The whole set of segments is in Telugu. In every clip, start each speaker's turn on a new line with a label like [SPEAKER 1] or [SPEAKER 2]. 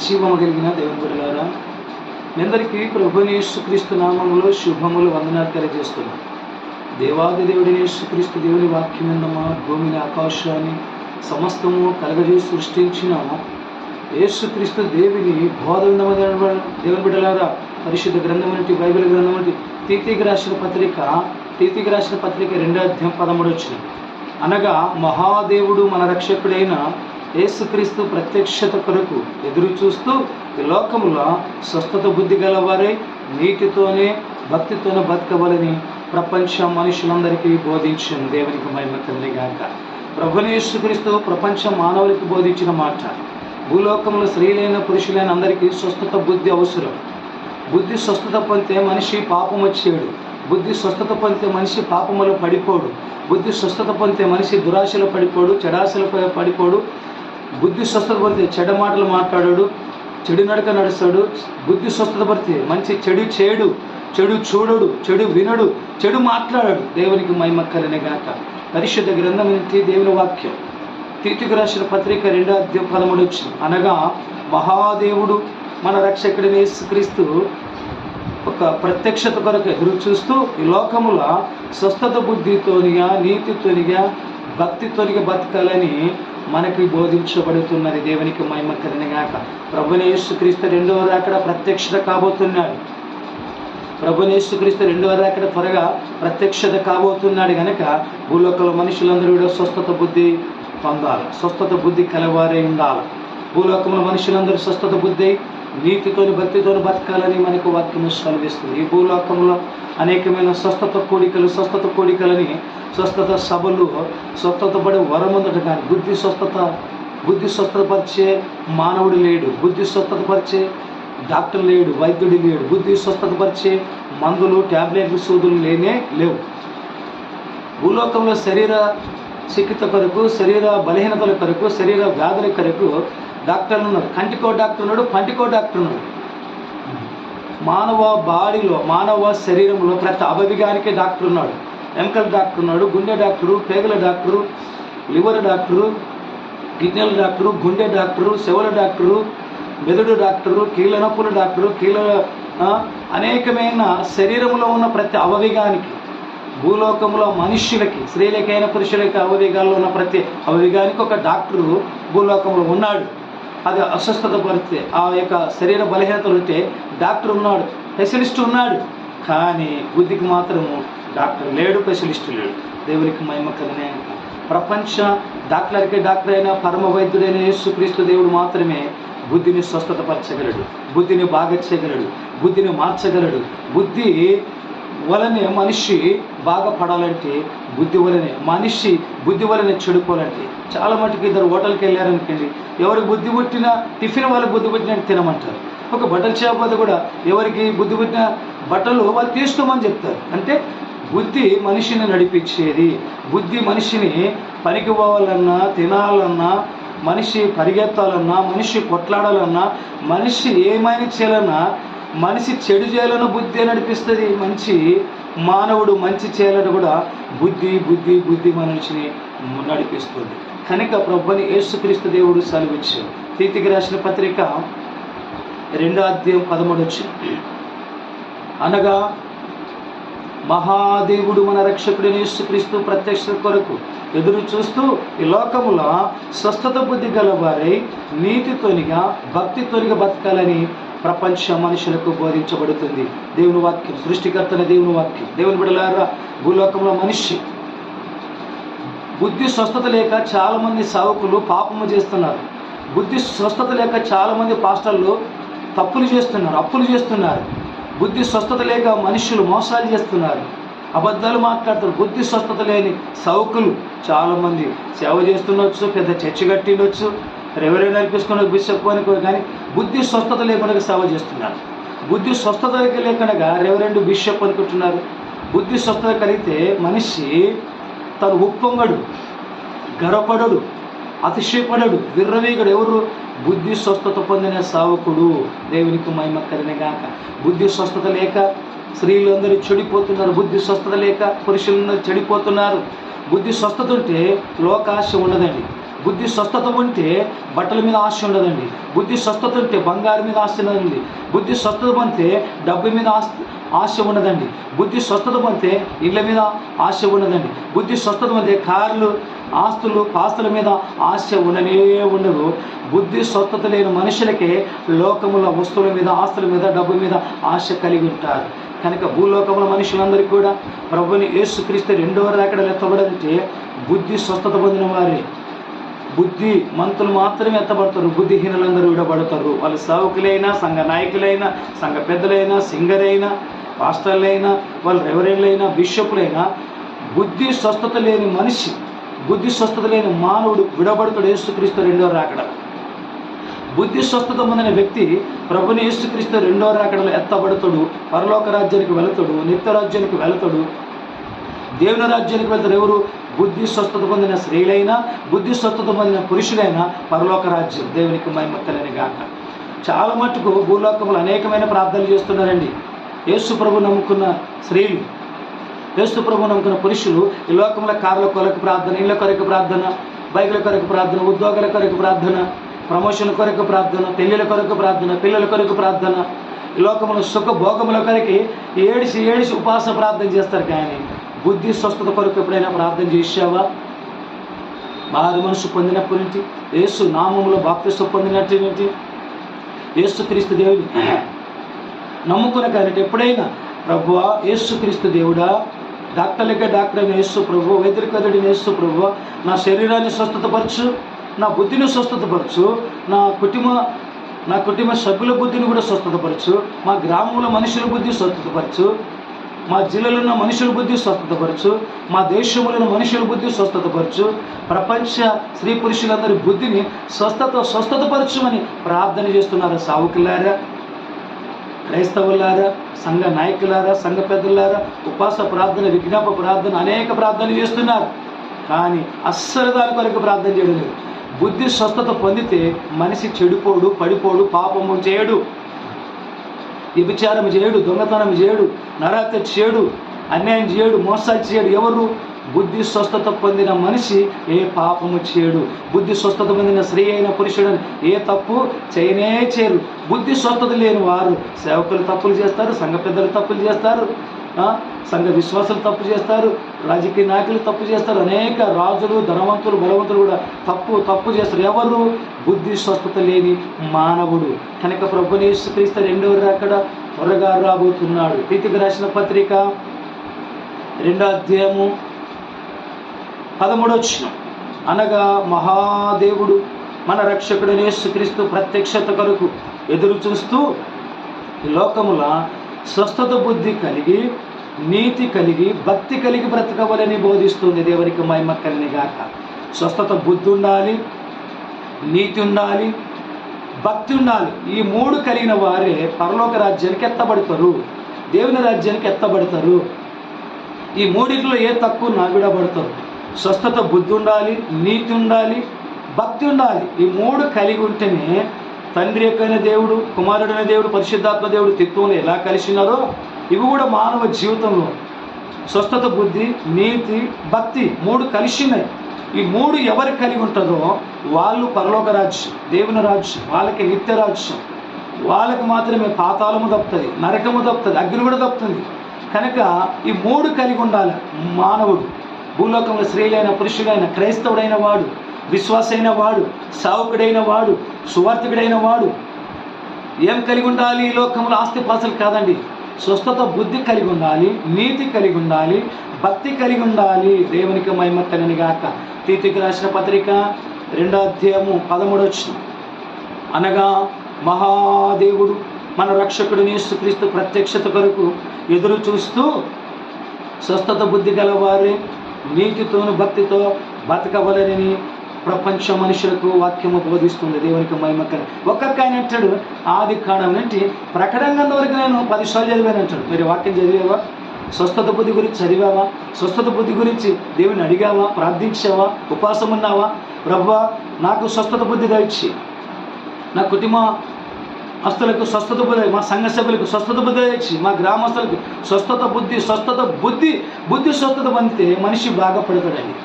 [SPEAKER 1] జీవము కలిగిన దేవుని బిడ్డలారా మీ అందరికీ ప్రభుని యేసుక్రీస్తు శుభములు వందనాలు తెలియజేస్తున్నాం. దేవాది దేవుడిని యేసుక్రీస్తు దేవుని వాక్యం విన్నమా భూమిని ఆకాశాన్ని సమస్తము కలగజేసి సృష్టించిన యేసుక్రీస్తు దేవిని బోధ దేవుని బిడ్డలారా పరిశుద్ధ గ్రంథం నుండి బైబిల్ గ్రంథం నుండి తీతికి రాసిన పత్రిక తీతికి రాసిన పత్రిక రెండో అధ్యాయం పదమూడు వచ్చిన అనగా మహాదేవుడు మన రక్షకుడైన యేసుక్రీస్తు ప్రత్యక్షత కొరకు ఎదురు చూస్తూ ఈ లోకంలో స్వస్థత బుద్ధి గలవారై నీటితోనే భక్తితోనే బతకవలని ప్రపంచ మనుషులందరికీ బోధించిన దేవునికి మహిమ తండ్రి గాక. ప్రభుని యేసుక్రీస్తు ప్రపంచ మానవులకి బోధించిన మాట. భూలోకంలో స్త్రీలైన పురుషులైన అందరికీ స్వస్థత బుద్ధి అవసరం. బుద్ధి స్వస్థత పొందితే మనిషి పాపం వచ్చేడు. బుద్ధి స్వస్థత పొందితే మనిషి పాపములో పడిపోడు. బుద్ధి స్వస్థత పొందితే మనిషి దురాశలో పడిపోడు చెడాశలో పడిపోడు. బుద్ధి స్వస్థత పొందితే చెడ్డ మాటలు మాట్లాడాడు చెడు నడక నడుస్తాడు. బుద్ధి స్వస్థత పడితే మంచి చెడు చేయడు చెడు చూడడు చెడు వినడు చెడు మాట్లాడాడు. దేవునికి మైమక్కలనే గాక. పరిశుద్ధ గ్రంథం నుంచి దేవుని వాక్యం. తీతుకు రాసిన పత్రిక రెండో అధ్యాయం పదమూడు వచ్చిన అనగా మహాదేవుడు మన రక్షకుడిని యేసుక్రీస్తు ఒక ప్రత్యక్షత కొరకు ఎదురు చూస్తూ ఈ లోకముల స్వస్థత బుద్ధితోనిగా నీతితోనిగా భక్తితోనిగా బతకాలని మనకి బోధించబడుతున్నది దేవునికి మహిమ కలిగినాక ప్రభునేసుక్రీస్తు రెండవ రాకడ ప్రత్యక్షత కాబోతున్నాడు. ప్రభునేసుక్రీస్తు రెండవ రాకడ త్వరగా ప్రత్యక్షత కాబోతున్నాడు గనక భూలోకంలో మనుషులందరూ కూడా స్వస్థత బుద్ధి పొందాలి. స్వస్థత బుద్ధి కలవారే ఉండాలి. భూలోకంలో మనుషులందరూ స్వస్థత బుద్ధి నీతితోని భక్తితోని బతకాలని మనకు వాక్యం సెలవిస్తుంది. ఈ భూలోకంలో అనేకమైన స్వస్థత కోడికలు స్వస్థత కోడికలని స్వస్థత సభలు స్వస్థత పడే వరముందట కానీ బుద్ధి స్వస్థత బుద్ధి స్వస్థతపరిచే మానవుడు లేడు బుద్ధి స్వస్థతపరిచే డాక్టర్ లేడు వైద్యుడు లేడు బుద్ధి స్వస్థతపరిచే మందులు ట్యాబ్లెట్లు సూదులు లేనే లేవు. భూలోకంలో శరీర చికిత్స కొరకు శరీర బలహీనతల కొరకు శరీర వ్యాధుల కొరకు డాక్టర్లు ఉన్నారు. కంటికో డాక్టర్ ఉన్నాడు పంటికో డాక్టర్ ఉన్నాడు. మానవ బాడీలో మానవ శరీరంలో ప్రతి అవయవానికి డాక్టర్ ఉన్నాడు. ఎంకల్ డాక్టర్ ఉన్నాడు గుండె డాక్టరు పేగుల డాక్టరు లివర్ డాక్టరు కిడ్నీల డాక్టరు గుండె డాక్టరు శవల డాక్టరు మెదడు డాక్టరు కీళ్ళ నొప్పుల డాక్టరు కీళ్ళ అనేకమైన శరీరంలో ఉన్న ప్రతి అవవేగానికి భూలోకంలో మనుష్యులకి స్త్రీలకైన పురుషులకి అవవేగాల్లో ఉన్న ప్రతి అవవేగానికి ఒక డాక్టరు భూలోకంలో ఉన్నాడు. అది అస్వస్థత పడితే ఆ యొక్క శరీర బలహీనతలు ఉంటే డాక్టర్ ఉన్నాడు స్పెషలిస్ట్ ఉన్నాడు. కానీ బుద్ధికి మాత్రము డాక్టర్ లేడు స్పెషలిస్ట్ లేడు దేవునికి మహిమ కలిగిన ప్రపంచ డాక్టర్కే డాక్టర్ అయిన పరమ వైద్యుడైన యేసుక్రీస్తు దేవుడు మాత్రమే బుద్ధిని స్వస్థతపరచగలడు. బుద్ధిని బాగా చేయగలడు బుద్ధిని మార్చగలడు. బుద్ధి వలనే మనిషి బాగుపడాలంటే బుద్ధి వలనే మనిషి బుద్ధి వలనే చెడుకోవాలంటే చాలా మటుకు ఇద్దరు హోటల్కి వెళ్ళారనుకోండి ఎవరికి బుద్ధి పుట్టినా టిఫిన్ వాళ్ళకి బుద్ధి పుట్టినా తినమంటారు. ఒక బట్టలు చేయకపోతే కూడా ఎవరికి బుద్ధి పుట్టిన బట్టలు వాళ్ళు తీసుకోమని చెప్తారు. అంటే బుద్ధి మనిషిని నడిపించేది. బుద్ధి మనిషిని పనికి పోవాలన్నా తినాలన్నా మనిషి పరిగెత్తాలన్నా మనిషి కొట్లాడాలన్నా మనిషి ఏమైనా చేయాలన్నా మనిషి చెడు చేయాలని బుద్ధి నడిపిస్తుంది. మంచి మానవుడు మంచి చేయాలని కూడా బుద్ధి బుద్ధి బుద్ధి మనిషిని నడిపిస్తుంది. కనుక ప్రభుని యేసుక్రీస్తు దేవుడు సెలవిచ్చాడు. తీతికి రాసిన పత్రిక రెండో అధ్యాయం పదమూడు వచ్చి అనగా మహాదేవుడు మన రక్షకుడిని యేసుక్రీస్తు ప్రత్యక్ష కొరకు ఎదురు చూస్తూ ఈ లోకములో స్వస్థత బుద్ధి గలవారై నీతితోనిగా భక్తితోనిగా బతకాలని ప్రపంచ మనుషులకు బోధించబడుతుంది. దేవుని వాక్యం సృష్టికర్తన దేవుని వాక్యం. దేవుని బిడలారా భూలోకంలో మనిషి బుద్ధి స్వస్థత లేక చాలామంది సావకులు పాపము చేస్తున్నారు. బుద్ధి స్వస్థత లేక చాలామంది పాస్టర్లు తప్పులు చేస్తున్నారు అప్పులు చేస్తున్నారు. బుద్ధి స్వస్థత లేక మనుషులు మోసాలు చేస్తున్నారు. అబద్ధాలు మాట్లాడుతారు. బుద్ధి స్వస్థత లేని సౌకులు చాలామంది సేవ చేస్తుండొచ్చు పెద్ద చర్చి కట్టిండొచ్చు రెవరెండ్ అనిపించుకున్న బిషప్ అనుకో కానీ బుద్ధి స్వస్థత లేకుండా సేవ చేస్తున్నారు. బుద్ధి స్వస్థత లేకుండా రెవరెండు బిషప్ అనుకుంటున్నారు. బుద్ధి స్వస్థత కలిగితే మనిషి తను ఉప్పొంగడు గర్వపడడు అతిశయపడడు విర్రవీగడు. ఎవరు బుద్ధి స్వస్థత పొందిన సావకుడు దేవునికి మహిమ కలిగినగాక బుద్ధి స్వస్థత లేక స్త్రీలందరూ చెడిపోతున్నారు. బుద్ధి స్వస్థత లేక పురుషులందరూ చెడిపోతున్నారు. బుద్ధి స్వస్థత ఉంటే లోకాశ ఉండదండి. బుద్ధి స్వస్థత ఉంటే బట్టల మీద ఆశ ఉండదండి. బుద్ధి స్వస్థత ఉంటే బంగారం మీద ఆశ ఉండదండి. బుద్ధి స్వస్థత పొందితే డబ్బు మీద ఆశ ఆశ ఉండదండి. బుద్ధి స్వస్థత పొందితే ఇళ్ళ మీద ఆశ ఉండదండి. బుద్ధి స్వస్థత పొందితే కార్లు ఆస్తులు పాస్తుల మీద ఆశ ఉండనే ఉండదు. బుద్ధి స్వస్థత లేని మనుషులకే లోకముల వస్తువుల మీద ఆస్తుల మీద డబ్బు మీద ఆశ కలిగి ఉంటారు. కనుక భూలోకముల మనుషులందరికీ కూడా ప్రభుని యేసుక్రీస్తు రెండవ రాకడ ఎత్తబడంటే బుద్ధి స్వస్థత పొందిన వారే. బుద్ధి మంతులు మాత్రమే ఎత్తబడతారు. బుద్ధిహీనులందరూ విడబడతారు వాళ్ళు సేవకులైనా సంఘ నాయకులైనా సంఘ పెద్దలైనా సింగర్ అయినా పాస్టర్లైనా వాళ్ళు రెవరెండ్లైనా బిషపులైనా బుద్ధి స్వస్థత లేని మనిషి బుద్ధి స్వస్థత లేని మానవుడు విడబడతాడు యేసుక్రీస్తు రెండో రాకడ. బుద్ధి స్వస్థత పొందిన వ్యక్తి ప్రభుని యేసుక్రీస్తు రెండో రాకడలో ఎత్తబడతాడు పరలోక రాజ్యానికి వెళతాడు నిత్య రాజ్యానికి వెళతాడు. దేవుని రాజ్యానికి వెళ్తారు ఎవరు? బుద్ధి స్వస్థత పొందిన స్త్రీలైనా బుద్ధి స్వస్థత పొందిన పురుషులైనా పరలోక రాజ్యం దేవునికి మైమత్తలని గాక. చాలా మట్టుకు భూలోకంలో అనేకమైన ప్రార్థనలు చేస్తున్నారండి. యేసు ప్రభు నమ్ముకున్న స్త్రీలు యేసు ప్రభు నమ్ముకున్న పురుషులు ఈ లోకంలో కార్ల కొరకు ప్రార్థన ఇళ్ళ కొరకు ప్రార్థన బైకుల కొరకు ప్రార్థన ఉద్యోగాల కొరకు ప్రార్థన ప్రమోషన్ కొరకు ప్రార్థన పెళ్ళిల కొరకు ప్రార్థన పిల్లల కొరకు ప్రార్థన. ఈ లోకంలో సుఖ భోగముల కొరకి ఏడిసి ఏడిసి ఉపాసన ప్రార్థన చేస్తారు కానీ బుద్ధి స్వస్థత కొరకు ఎప్పుడైనా ప్రార్థన చేసావా మారు మనసు పొందినప్పటి నుంచి యేసు నామములో బాప్తిస్వ పొందినట్టు నుంచి యేసుక్రీస్తు దేవుని నమ్ముకున్న కానీ ఎప్పుడైనా ప్రభువా యేసుక్రీస్తు దేవుడా డాక్టర్లకే డాక్టర్ అయిన యేసు ప్రభు వైద్యుడికదుడిని యేసు ప్రభు నా శరీరాన్ని స్వస్థతపరచు నా బుద్ధిని స్వస్థతపరచు నా కుటుంబ నా కుటుంబ సభ్యుల బుద్ధిని కూడా స్వస్థతపరచు మా గ్రామంలో మనుషుల బుద్ధి స్వస్థతపరచు మా జిల్లాలో ఉన్న మనుషుల బుద్ధి స్వస్థతపరచు మా దేశంలో ఉన్న మనుషుల బుద్ధి స్వస్థతపరచు ప్రపంచ స్త్రీ పురుషులందరి బుద్ధిని స్వస్థత స్వస్థతపరచుమని ప్రార్థన చేస్తున్నారు సావుకులారా క్రైస్తవులారా సంఘ నాయకులారా సంఘ పెద్దలారా ఉపాస ప్రార్థన విజ్ఞాప ప్రార్థన అనేక ప్రార్థనలు చేస్తున్నారు. కానీ అస్సలు దాని కొరకు ప్రార్థన చేయడం లేదు. బుద్ధి స్వస్థత పొందితే మనిషి చెడిపోడు పడిపోడు పాపము చేయడు. వ్యభిచారం చేయడు దొంగతనం చేయడు నరహత్య చేయడు అన్యాయం చేయడు మోసాలు చేయడు ఎవరు? బుద్ధి స్వస్థత పొందిన మనిషి ఏ పాపము చేయడు? బుద్ధి స్వస్థత పొందిన స్త్రీ అయిన పురుషుడు ఏ తప్పు చేయనే చేయరు. బుద్ధి స్వస్థత లేని వారు సేవకులు తప్పులు చేస్తారు సంఘ పెద్దలు తప్పులు చేస్తారు సంఘ విశ్వాసులు తప్పు చేస్తారు రాజకీయ నాయకులు తప్పు చేస్తారు అనేక రాజులు ధనవంతులు బలవంతులు కూడా తప్పు తప్పు చేస్తారు. ఎవరు? బుద్ధి స్వస్థత లేని మానవుడు. కనుక ప్రభుని క్రీస్తు రెండవ అక్కడ త్వరగా రాబోతున్నాడు. ప్రీతికి రాసిన పత్రిక రెండో అధ్యాయము పదమూడొచ్చిన అనగా మహాదేవుడు మన రక్షకుడు యేసుక్రీస్తు ప్రత్యక్షత కొరకు ఎదురు చూస్తూ లోకముల స్వస్థత బుద్ధి కలిగి నీతి కలిగి భక్తి కలిగి బ్రతకవలని బోధిస్తుంది దేవునికి మహిమ కలిని గాక. స్వస్థత బుద్ధి ఉండాలి నీతి ఉండాలి భక్తి ఉండాలి. ఈ మూడు కలిగిన వారే పరలోక రాజ్యానికి ఎత్తబడతారు దేవుని రాజ్యానికి ఎత్తబడతారు. ఈ మూడింటిలో ఏ తక్కువ నావిడబడతారు స్వస్థత బుద్ధి ఉండాలి నీతి ఉండాలి భక్తి ఉండాలి. ఈ మూడు కలిగి ఉంటేనే తండ్రి యొక్కైన దేవుడు కుమారుడైన దేవుడు పరిశుద్ధాత్మ దేవుడు తిత్వంలో ఎలా కలిసినారో ఉన్నారో ఇవి కూడా మానవ జీవితంలో స్వస్థత బుద్ధి నీతి భక్తి మూడు కలిసినాయి ఉన్నాయి. ఈ మూడు ఎవరు కలిగి ఉంటుందో వాళ్ళు పరలోక రాజ్యం దేవుని రాజ్యం వాళ్ళకి నిత్య రాజ్యం. వాళ్ళకి మాత్రమే పాతాళము తప్పుతుంది నరకము తప్పుతుంది అగ్ని కూడా తప్పుతుంది. కనుక ఈ మూడు కలిగి ఉండాలి మానవుడు. భూలోకంలో స్త్రీలైన పురుషుడైన క్రైస్తవుడైన వాడు విశ్వాసైన వాడు సావుకుడైన వాడు సువార్థికుడైన వాడు. ఏం కలిగి ఉండాలి ఈ లోకంలో? ఆస్తి పాసలు కాదండి. స్వస్థత బుద్ధి కలిగి ఉండాలి నీతి కలిగి ఉండాలి భక్తి కలిగి ఉండాలి. దేవునికి మహిమ కలిని గాక. తీతికి రాసిన పత్రిక రెండో అధ్యాయము పదమూడు వచ్చిన అనగా మహాదేవుడు మన రక్షకుడు యేసుక్రీస్తు ప్రత్యక్షత కొరకు ఎదురు చూస్తూ స్వస్థత బుద్ధి గలవారే. నీతితోను భక్తితో బతకవలనని ప్రపంచ మనుషులకు వాక్యము బోధిస్తుంది దేవునికి మహిమకర ఒక్కొక్క ఆయన అంటాడు ఆది కాండం నుండి ప్రకటన వరకు నేను పది సార్లు చదివాను అంటాడు. మీరు వాక్యం చదివావా? స్వస్థత బుద్ధి గురించి చదివావా? స్వస్థత బుద్ధి గురించి దేవుని అడిగావా? ప్రార్థించావా? ఉపవాసం ఉన్నావా ప్రభా నాకు స్వస్థత బుద్ధి దయచి నా కుటుంబ అస్తులకు స్వస్థత బుద్ధి మా సంఘ సభ్యులకు స్వస్థత బుద్ధి ఇచ్చి మా గ్రామస్తులకు స్వస్థత బుద్ధి స్వస్థత బుద్ధి బుద్ధి స్వస్థత పొందితే మనిషి బాగుపడతాడండి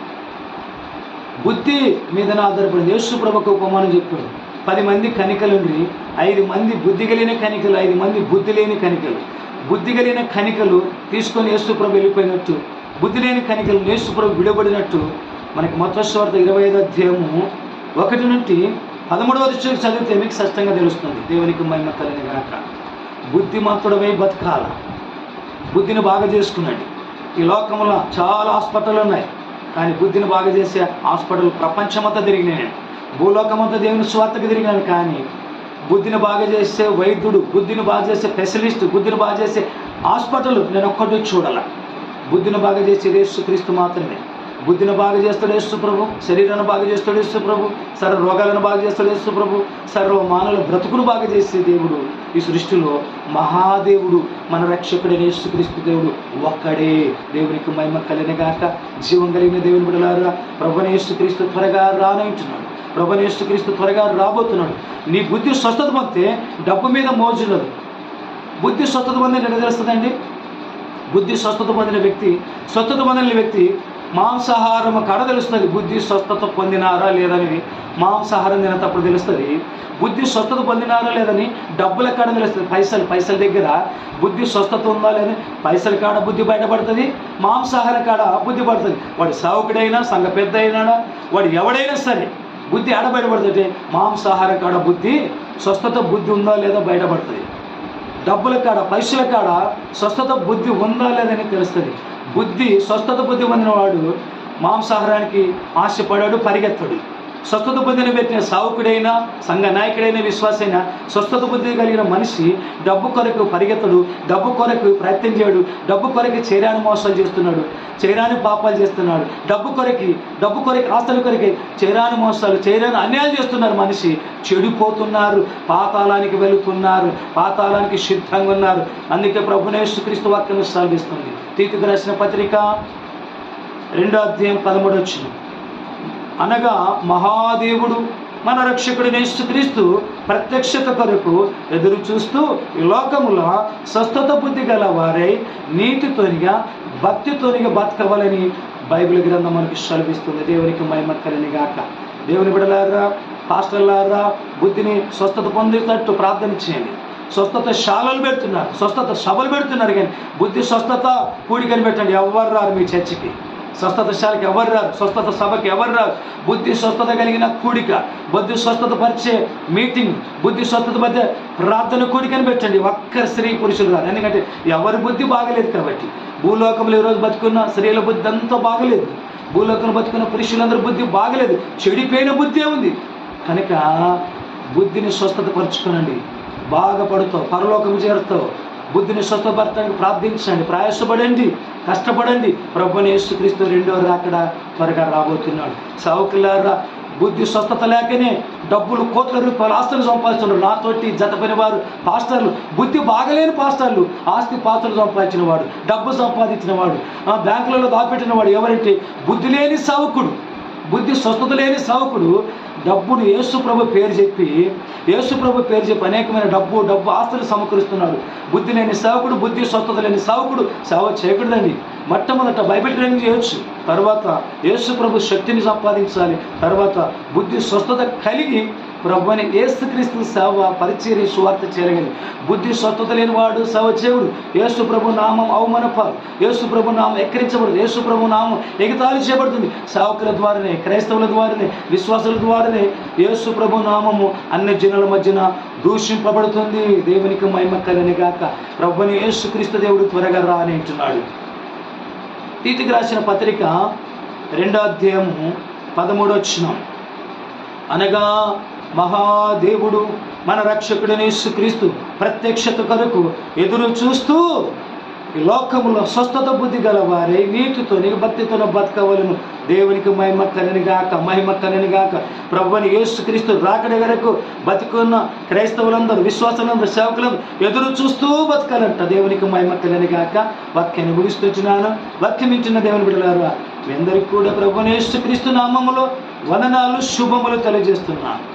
[SPEAKER 1] బుద్ధి మీద ఆధారపడింది. యేసు ప్రభుకు ఉపమానం చెప్పాడు పది మంది కనికలుండ్రి ఐదు మంది బుద్ధి కలిగిన కనికలు ఐదు మంది బుద్ధి లేని కనికలు. బుద్ధి కలిగిన కనికలు తీసుకొని యేసు ప్రభు వెళ్ళిపోయినట్టు బుద్ధి లేని కనికలు యేసు ప్రభు విడబడినట్టు మనకి మొత్తం ఇరవై ఐదు అధ్యాయము ఒకటి నుండి పదమూడవ దృష్టికి చదివితే మీకు స్పష్టంగా తెలుస్తుంది దేవునికి మహిమ కలిగిన బుద్ధి బుద్ధిమంతుడమై బతకాల. బుద్ధిని బాగా చేసుకున్నాడు ఈ లోకంలో చాలా హాస్పిటల్ ఉన్నాయి కానీ బుద్ధిని బాగా చేసే హాస్పిటల్ ప్రపంచమంతా తిరిగినాయి. భూలోకమంతా దేవుని స్వార్థకు తిరిగినాను కానీ బుద్ధిని బాగా చేసే వైద్యుడు బుద్ధిని బాగా చేసే స్పెషలిస్ట్ బుద్ధిని బాగా చేసే హాస్పిటల్ నేను ఒక్కటి చూడాల. బుద్ధిని బాగా చేసేది యేసుక్రీస్తు మాత్రమే. బుద్ధిని బాగా చేస్తాడు యేసు ప్రభు శరీరాన్ని బాగా చేస్తాడు యేసు ప్రభు సర్వ రోగాలను బాగా చేస్తాడు యేసు ప్రభు సర్వ మానవుల బ్రతుకును బాగా చేసే దేవుడు ఈ సృష్టిలో మహాదేవుడు మన రక్షకుడైన యేసుక్రీస్తు దేవుడు ఒక్కడే. దేవునికి మహిమ కలిగిన గాక జీవం కలిగిన దేవుని బిడలారా ప్రభుని యేసుక్రీస్తు త్వరగా రానంటున్నాడు ప్రభుని యేసుక్రీస్తు త్వరగా రాబోతున్నాడు. నీ బుద్ధి స్వస్థత పొందితే డబ్బు మీద మోజులదు బుద్ధి స్వస్థత పొందిన ఎక్కడ బుద్ధి స్వస్థత పొందిన వ్యక్తి స్వస్థత పొందిన వ్యక్తి మాంసాహారం కడ తెలుస్తుంది బుద్ధి స్వస్థత పొందినారా లేదని మాంసాహారం తినేటప్పుడు తెలుస్తుంది. బుద్ధి స్వస్థత పొందినారా లేదని డబ్బుల కాడ తెలుస్తుంది. పైసలు పైసల దగ్గర బుద్ధి స్వస్థత ఉందా లేదని పైసల కాడ బుద్ధి బయటపడుతుంది. మాంసాహార కాడ బుద్ధి పడుతుంది. వాడు సావుకుడైనా సంఘ పెద్ద అయినా వాడు ఎవడైనా సరే బుద్ధి ఆడ బయటపడుతుంటే మాంసాహార కాడ బుద్ధి స్వస్థత బుద్ధి ఉందా లేదా బయటపడుతుంది. డబ్బుల కాడ పైసల కాడ స్వస్థత బుద్ధి ఉందా లేదని తెలుస్తుంది. బుద్ధి స్వస్థత బుద్ధి పొందిన వాడు మాంసాహారానికి ఆశపడాడు పరిగెత్తడు. స్వస్థత పొందిన పెట్టిన సావుకుడైనా సంఘ నాయకుడైన విశ్వాసైన స్వస్థత బుద్ధి కలిగిన మనిషి డబ్బు కొరకు పరిగెత్తడు డబ్బు కొరకు ప్రయత్నం చేయడు డబ్బు కొరకు చేరాని మోసాలు చేస్తున్నాడు చేరాని పాపాలు చేస్తున్నాడు డబ్బు కొరకి డబ్బు కొరకు ఆస్తుల కొరకి చేరాని మోసాలు చేరాని అన్యాయాలు చేస్తున్నారు మనిషి. చెడిపోతున్నారు పాతాళానికి వెళుతున్నారు పాతాళానికి సిద్ధంగా ఉన్నారు. అందుకే ప్రభునేశ్వరిస్తు వాక్యం సాగిస్తుంది. తీతుకు రాసిన పత్రిక రెండో అధ్యాయం పదమూడు వచ్చింది అనగా మహాదేవుడు మన రక్షకుడు యేసుక్రీస్తు ప్రత్యక్షత కొరకు ఎదురు చూస్తూ ఈ లోకములో స్వస్థత బుద్ధి గల వారై నీతితోనిగా భక్తితోనిగా బతకవాలని బైబిల్ గ్రంథం మనకి సెలవిస్తుంది. దేవునికి మహిమ కలిని గాక. దేవుని బిడలారా పాస్టర్లారా బుద్ధిని స్వస్థత పొందేటట్టు ప్రార్థన చేయండి. స్వస్థత శాలలు పెడుతున్నారు. స్వస్థత సభలు పెడుతున్నారు కానీ బుద్ధి స్వస్థత కూడి కనిపెట్టండి ఎవరు రారు మీ చర్చికి. స్వస్థత శాలకి ఎవరు రాదు? స్వస్థత సభకి ఎవరు రాదు? బుద్ధి స్వస్థత కలిగిన కూడిక. బుద్ధి స్వస్థత పరిచే మీటింగ్. బుద్ధి స్వస్థత మధ్య ప్రార్థన కూడికని పెట్టండి. ఒక్క స్త్రీ పురుషులు రాదు ఎందుకంటే ఎవరి బుద్ధి బాగలేదు కాబట్టి. భూలోకంలో ఈరోజు బతుకున్న స్త్రీల బుద్ధి అంతా బాగలేదు. భూలోకంలో బతుకున్న పురుషులందరి బుద్ధి బాగలేదు. చెడిపోయిన బుద్ధి ఉంది. కనుక బుద్ధిని స్వస్థత పరుచుకోనండి. బాగా పడుతావు. పరలోకం చేరుతావు. బుద్ధిని స్వస్థపరచడానికి ప్రార్థించండి ప్రయాసపడండి కష్టపడండి. ప్రభుని యేసుక్రీస్తు రెండో రాకడ త్వరగా రాబోతున్నాడు. సావుకులారా బుద్ధి స్వస్థత లేకనే డబ్బులు కోట్ల రూపాయలు ఆస్తులు సంపాదిస్తున్నారు. నాతోటి జత వారు పాస్టర్లు బుద్ధి బాగలేని పాస్టర్లు ఆస్తి పాత్రలు సంపాదించిన వాడు డబ్బు సంపాదించిన వాడు ఆ బ్యాంకులలో దాపెట్టిన వాడు ఎవరంటే బుద్ధి లేని సావుకుడు బుద్ధి స్వస్థత లేని సావుకుడు డబ్బును యేసుప్రభు పేరు చెప్పి యేసుప్రభు పేరు చెప్పి అనేకమైన డబ్బు డబ్బు ఆస్తులు సమకూరుస్తున్నాడు బుద్ధి లేని సేవకుడు బుద్ధి స్వస్థత లేని సేవకుడు సేవ చేయకూడదండి మొట్టమొదట బైబిల్ ట్రైనింగ్ చేయొచ్చు. తర్వాత యేసుప్రభు శక్తిని సంపాదించాలి. తర్వాత బుద్ధి స్వస్థత కలిగి ప్రభుని ఏసుక్రీస్తు సేవ పరిచర్య సువార్త చేయగలి బుద్ధి స్వత్వత లేని వాడు సేవ చేయుడు. యేసు ప్రభు నామం అవమానపాలు యేసు ప్రభు నామం ఎక్కరించబడదు. యేసు ప్రభు నామం ఎగతాళి చేయబడుతుంది. సేవకుల ద్వారానే క్రైస్తవుల ద్వారానే విశ్వాసుల ద్వారానే యేసు ప్రభు నామము అన్ని జనుల మధ్యన దూషింపబడుతుంది. దేవునికి మహిమ కలిని గాక ప్రభుని యేసుక్రీస్తు దేవుడు త్వరగా రా అని అంటున్నాడు. తీతికి రాసిన పత్రిక రెండో అధ్యాయము పదమూడో వచ్చినాం అనగా మహాదేవుడు మన రక్షకుడైన క్రీస్తు ప్రత్యక్షత కొరకు ఎదురు చూస్తూ ఈ లోకములో స్వస్థత బుద్ధి గలవారే నీటితో నీతితో భక్తితో బతకవలను. దేవునికి మహిమ కలని గాక మహిమ కలని గాక. ప్రభుని యేసుక్రీస్తు రాకడి వరకు బతికున్న క్రైస్తవులందరూ విశ్వాసులందరూ సేవకులందరూ ఎదురు చూస్తూ బతకాలంట. దేవునికి మహిమ కలని గాక. వాక్యాన్ని ముగిస్తున్నాను వాక్యమించిన దేవుని బిడ్డలారా మీ అందరికీ కూడా ప్రభుని యేసుక్రీస్తు నామములో వదనాలు శుభములు తెలియజేస్తున్నాను.